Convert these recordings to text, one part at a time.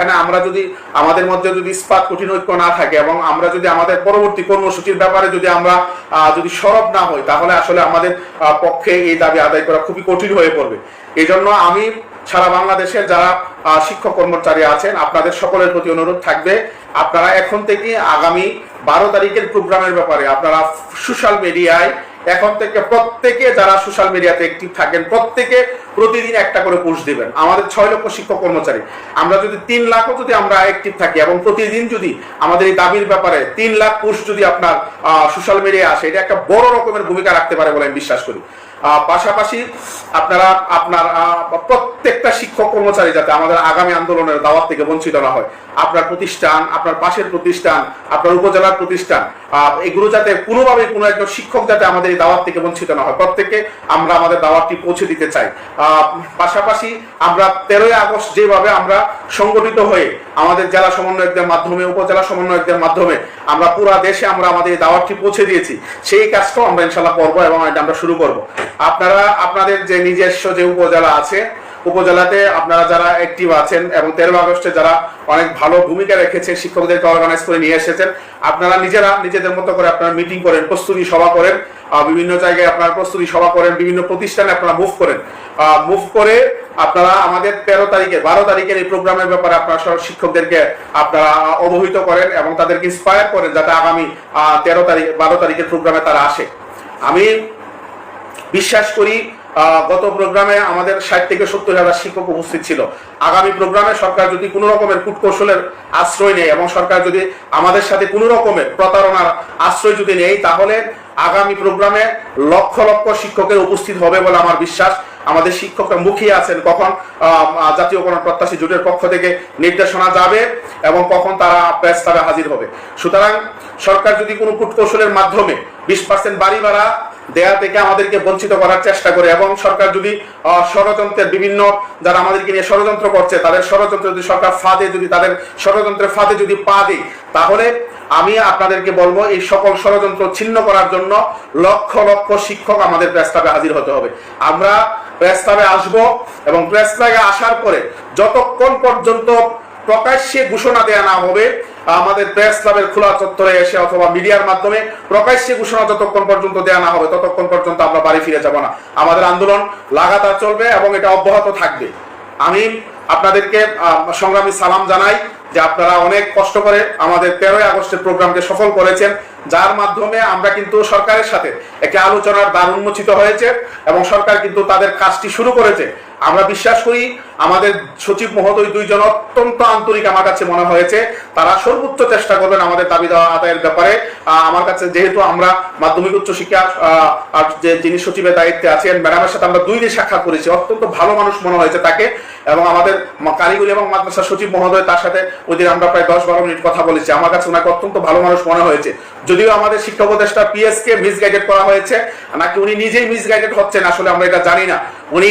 এখানে আমরা যদি, আমাদের মধ্যে যদি ইস্পাত কঠিন ঐক্য না থাকে এবং আমরা যদি আমাদের পরবর্তী কর্মসূচির ব্যাপারে যদি আমরা যদি সরব না হই, তাহলে আসলে আমাদের পক্ষে এই দাবি আদায় করা খুবই কঠিন হয়ে পড়বে। এই জন্য আমি সারা বাংলাদেশের যারা শিক্ষক কর্মচারী আছেন, আপনাদের সকলের প্রতি অনুরোধ থাকবে, আপনারা এখন থেকে আগামী বারো তারিখের প্রোগ্রামের ব্যাপারে, আপনারা সোশ্যাল মিডিয়ায় এখন থেকে প্রত্যেকে যারা সোশ্যাল মিডিয়াতে অ্যাক্টিভ থাকেন, প্রত্যেকে প্রতিদিন একটা করে পোস্ট দিবেন। আমাদের ছয় লক্ষ শিক্ষক কর্মচারী। আমরা যদি তিন লাখও যদি আমরা অ্যাক্টিভ থাকি এবং প্রতিদিন যদি আমাদের এই দাবির ব্যাপারে তিন লাখ পোস্ট যদি আপনার সোশ্যাল মিডিয়ায় আসে, এটা একটা বড় রকমের ভূমিকা রাখতে পারে বলে আমি বিশ্বাস করি। পাশাপাশি আপনারা আপনার প্রত্যেকটা শিক্ষক কর্মচারী যাতে আমাদের আগামী আন্দোলনের দাওয়াত থেকে বঞ্চিত না হয়, আপনার প্রতিষ্ঠান, আপনার পাশের প্রতিষ্ঠান, আপনার উপজেলার প্রতিষ্ঠান এগুলো যাতে কোনোভাবে কোনো একজন শিক্ষক যাতে আমাদের এই দাওয়াত থেকে বঞ্চিত না হয়। প্রত্যেককে আমরা আমাদের দাওয়াতটি পৌঁছে দিতে চাই। পাশাপাশি আমরা তেরোই আগস্ট যেভাবে আমরা সংগঠিত হয়ে আমাদের জেলা সমন্বয়কদের মাধ্যমে, উপজেলা সমন্বয়কদের মাধ্যমে আমরা পুরা দেশে আমরা আমাদের এই দাওয়াতটি পৌঁছে দিয়েছি, সেই কাজটাও আমরা ইনশাল্লাহ করব এবং এটা আমরা শুরু করব। আপনারা, আপনাদের যে নিজস্ব যে উপজেলা আছে উপজেলাতে আপনারা যারা অ্যাক্টিভ আছেন এবং তেরো আগস্টে যারা অনেক ভালো ভূমিকা রেখেছে শিক্ষকদেরকে অর্গানাইজ করে নিয়ে এসেছেন, আপনারা নিজেরা নিজেদের মতো করে আপনারা মিটিং করেন, প্রস্তুতি সভা করেন বিভিন্ন জায়গায় আপনারা প্রস্তুতি সভা করেন, বিভিন্ন প্রতিষ্ঠানে আপনারা মুভ করেন। মুভ করে আপনারা আমাদের তেরো তারিখে, বারো তারিখের এই প্রোগ্রামের ব্যাপারে আপনারা সব শিক্ষকদেরকে আপনারা অবহিত করেন এবং তাদেরকে ইন্সপায়ার করেন যাতে আগামী তেরো তারিখ, বারো তারিখের প্রোগ্রামে তারা আসে। আমি বিশ্বাস করি গত প্রোগ্রামে আমাদের ষাট থেকে সত্তর হাজার শিক্ষক উপস্থিত ছিল। আগামী প্রোগ্রামে সরকার যদি কোনো রকমের কূটকৌশলের আশ্রয় নেয় এবং সরকার যদি আমাদের সাথে কোনো রকমের প্রতারণার আশ্রয় যদি নেই তাহলে আগামী প্রোগ্রামে লক্ষ লক্ষ শিক্ষকের উপস্থিত হবে বলে আমার বিশ্বাস। আমাদের শিক্ষকরা মুখিয়ে আছেন কখন আহ, জাতীয় কোনো প্রত্যাশী জোটের পক্ষ থেকে নির্দেশনা যাবে এবং কখন তারা প্রেস হাজির হবে। সুতরাং সরকার যদি কোনো কূটকৌশলের মাধ্যমে বিশ পার্সেন্ট বাড়ি ভাড়া দেয়া থেকে আমাদেরকে বঞ্চিত করার চেষ্টা করে এবং সরকার যদি ষড়যন্ত্রের বিভিন্ন যারা আমাদেরকে নিয়ে ষড়যন্ত্র করছে, তাদের ষড়যন্ত্র যদি সরকার ফাঁদে যদি, তাদের ষড়যন্ত্রের ফাঁদে যদি পা দেয়, তাহলে আমি আপনাদেরকে বলব এই সকল ষড়যন্ত্র ছিন্ন করার জন্য লক্ষ লক্ষ শিক্ষক আমাদের প্রেস ক্লাবে হাজির হতে হবে। আমরা প্রেস ক্লাবে আসব এবং প্রেস ক্লাবে আসার পরে যতক্ষণ পর্যন্ত প্রকাশ্যে ঘোষণা দেয়া না হবে আমাদের প্রেস ক্লাবের খোলা চত্বরে এসে অথবা মিডিয়ার মাধ্যমে প্রকাশ্যে ঘোষণা যতক্ষণ পর্যন্ত দেয়া না হবে, ততক্ষণ পর্যন্ত আমরা বাড়ি ফিরে যাব না। আমাদের আন্দোলন লাগাতার চলবে এবং এটা অব্যাহত থাকবে। আমি আপনাদেরকে সংগ্রামী সালাম জানাই যে আপনারা অনেক কষ্ট করে আমাদের তেরোই আগস্টের প্রোগ্রামকে সফল করেছেন, যার মাধ্যমে আমরা কিন্তু সরকারের সাথে একটি আলোচনার দ্বার উন্মোচিত হয়েছে এবং সরকার কিন্তু তাদের কাজটি শুরু করেছে। আমরা বিশ্বাস করি আমাদের সচিব মহোদয় দুইজন অত্যন্ত আন্তরিক আমার কাছে মনে হয়েছে। তারা সর্বোচ্চ চেষ্টা করবেন আমাদের দাবি দেওয়া আদায়ের ব্যাপারে। আমার কাছে যেহেতু আমরা মাধ্যমিক উচ্চ শিক্ষা যে যিনি সচিবের দায়িত্বে আছেন, ম্যাডামের সাথে আমরা দুই দিন সাক্ষাৎ করেছি, অত্যন্ত ভালো মানুষ মনে হয়েছে তাকে। এবং আমাদের কারিগরি এবং মাদ্রাসা সচিব মহোদয় তার সাথে ওই দিন আমরা প্রায় দশ বারো মিনিট কথা বলেছি। আমার কাছে ওনাকে অত্যন্ত ভালো মানুষ মনে হয়েছে। যদিও আমাদের শিক্ষা উপদেষ্টা পিএস কে মিসগাইডেড করা হয়েছে, নাকি উনি নিজেই মিসগাইডেড হচ্ছেন আসলে আমরা এটা জানি না। উনি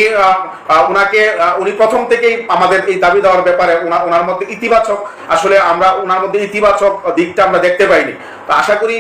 উনাকে উনি প্রথম থেকেই আমাদের এই দাবি দেওয়ার ব্যাপারে ওনার মধ্যে ইতিবাচক, আসলে আমরা ওনার মধ্যে ইতিবাচক দিকটা আমরা দেখতে পাইনি। আশা করি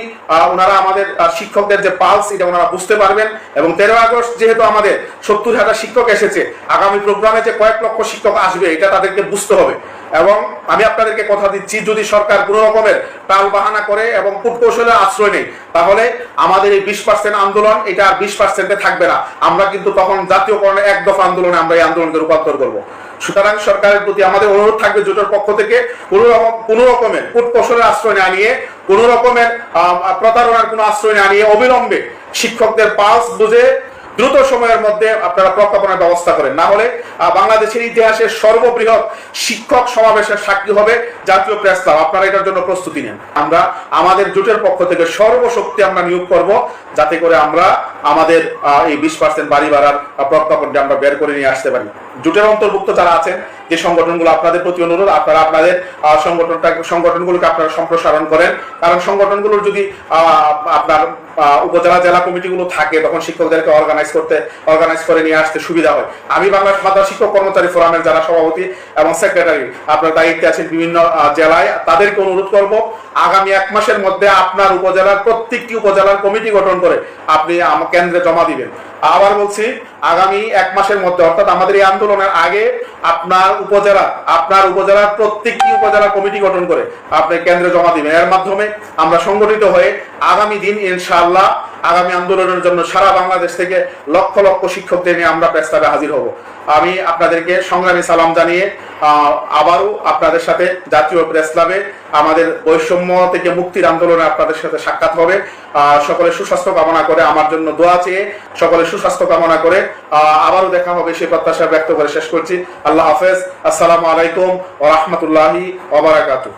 ওনারা আমাদের শিক্ষকদের যে পালস এটা ওনারা বুঝতে পারবেন। এবং তেরো আগস্ট যেহেতু আমাদের সত্তর হাজার শিক্ষক এসেছে, আগামী প্রোগ্রামে যে কয়েক লক্ষ শিক্ষক আসবে, এটা তাদেরকে বুঝতে হবে। এবং আমি আপনাদেরকে কথা দিচ্ছি, যদি সরকার কোনো রকমের টাল বাহানা করে এবং কূটকৌশলের আশ্রয় নেই তাহলে আমাদের এই বিশ পার্সেন্ট আন্দোলন, এটা আর বিশ পার্সেন্টে থাকবে না। আমরা কিন্তু তখন জাতীয়করণের এক দফা আন্দোলনে আমরা এই আন্দোলনকে রূপান্তর করব। সুতরাং সরকারের প্রতি আমাদের অনুরোধ থাকবে জোটের পক্ষ থেকে কোনো রকম কোনো রকমের কূটকৌশলের আশ্রয় না নিয়ে, কোনো রকমের প্রতারণার কোনো আশ্রয় না নিয়ে অবিলম্বে শিক্ষকদের পালস বুঝে দ্রুত সময়ের মধ্যে আপনারা প্রজ্ঞাপনের ব্যবস্থা করেন। না হলে বাংলাদেশের ইতিহাসের সর্ববৃহৎ শিক্ষক সমাবেশের সাক্ষী হবে জাতীয় প্রেস ক্লাব। আপনারা এটার জন্য প্রস্তুতি নেন। আমরা আমাদের জোটের পক্ষ থেকে সর্বশক্তি আমরা নিয়োগ করব যাতে করে আমরা আমাদের এই বিশ পার্সেন্ট বাড়ি বাড়ার প্রজ্ঞাপনটি আমরা বের করে নিয়ে আসতে পারি। জোটের অন্তর্ভুক্ত যারা আছেন যে সংগঠনগুলো আপনাদের প্রতি অনুরোধ, আপনারা আপনাদের সংগঠনটা সংগঠনগুলোকে আপনারা সম্প্রসারণ করেন। কারণ সংগঠনগুলোর যদি আপনার উপজেলা, জেলা কমিটিগুলো থাকে, তখন শিক্ষকদেরকে অর্গানাইজ করতে অর্গানাইজ করে নিয়ে আসতে সুবিধা হয়। আমি বাংলা মাদ্রাসা শিক্ষক কর্মচারী ফোরামের যারা সভাপতি এবং সেক্রেটারি আপনার দায়িত্বে আছেন বিভিন্ন জেলায়। তাদেরকে অনুরোধ করব, আগামী এক মাসের মধ্যে আপনার উপজেলার প্রত্যেকটি উপজেলার কমিটি গঠন করে আপনি আম- কেন্দ্রে জমা দিবেন। আবার বলছি, আগামী এক মাসের মধ্যে, অর্থাৎ আমাদের এই আন্দোলনের আগে আপনার উপজেলা, আপনার উপজেলার প্রত্যেকটি উপজেলা কমিটি গঠন করে আপনি কেন্দ্রে জমা দিবেন। এর মাধ্যমে আমরা সংগঠিত হয়ে আগামী দিন ইনশাআল্লাহ আগামী আন্দোলনের জন্য সারা বাংলাদেশ থেকে লক্ষ লক্ষ শিক্ষকদের নিয়ে আমরা প্রস্তাবে হাজির হব। আমি আপনাদেরকে সংগ্রামী সালাম জানিয়ে আবারও আপনাদের সাথে জাতীয় প্রেস ক্লাবে আমাদের বৈষম্য থেকে মুক্তির আন্দোলনে আপনাদের সাথে সাক্ষাৎ হবে। সকলে সুস্বাস্থ্য কামনা করে আমার জন্য দোয়া চেয়ে সকলে সুস্বাস্থ্য কামনা করে আবারও দেখা হবে সেই প্রত্যাশা ব্যক্ত করে শেষ করছি। আল্লাহ হাফেজ। আসসালামু আলাইকুম ও রহমতুল্লাহি ওবরাকাতু